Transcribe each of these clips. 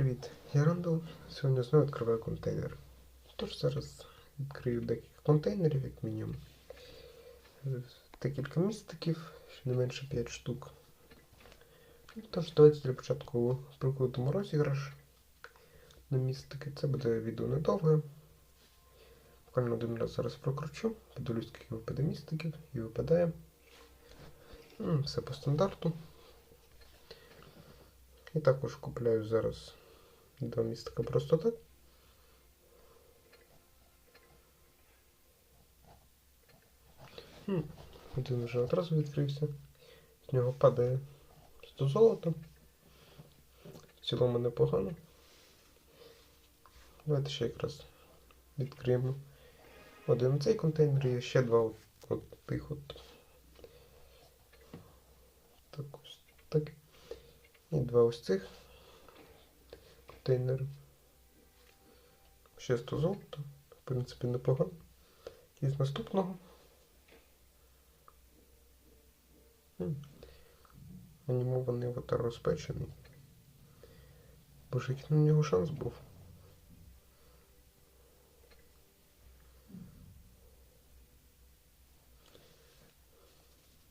Привіт, я Рандall. Сьогодні знову відкриваю контейнер. Тож зараз відкрию декілька контейнерів, як мінімум. Декілька містиків, щонайменше 5 штук. Тож давайте для початку прикрутимо розіграш на містики. Це буде відео недовге. Буквально один раз зараз прокручу, подивлюсь, скільки випаде містиків і випадає. Все по стандарту. І також купляю зараз два містика просто так. Хм, Один вже одразу відкрився. З нього падає 100 золота. В цілому непогано. Давайте ще якраз відкриємо один цей контейнер і ще два от, от тих от. Так ось так. І два ось цих контейнери. Ще 100 золота. В принципі, непогано. І з наступного. Анімований аватар розпечений. Боже, який на нього шанс був.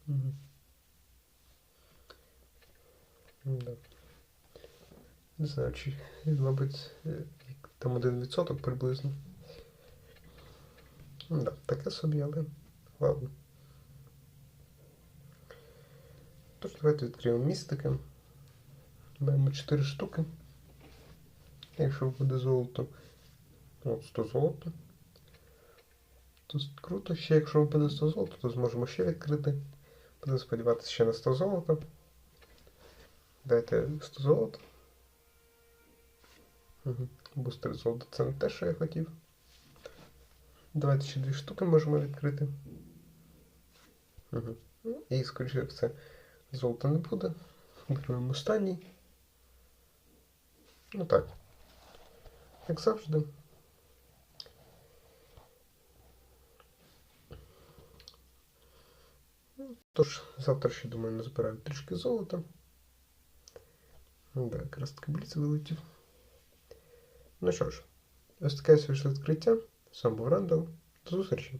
Мгм. Да. Не знаю, чи, мабуть, е, там один відсоток приблизно. Ну Да, таке собі, але ладно. Тож давайте відкриємо містики. Маємо 4 штуки. Якщо буде золото, от 100 золота. То круто. Ще якщо випаде 100 золота, то зможемо ще відкрити. Будемо сподіватися ще на 100 золота. Дайте 100 золота. Угу. Бустер золота це не те, що я хотів. Давайте ще дві штуки можемо відкрити. Угу. І, скоріше все, золота не буде. Беремо останній. Ну так. Як завжди. Тож, завтра ще, думаю, назбираю трішки золота. Ну, да, якраз таки бліц вилетів. Ну що ж, ось таке вийшло відкриття. Сам був Рандall. До зустрічі!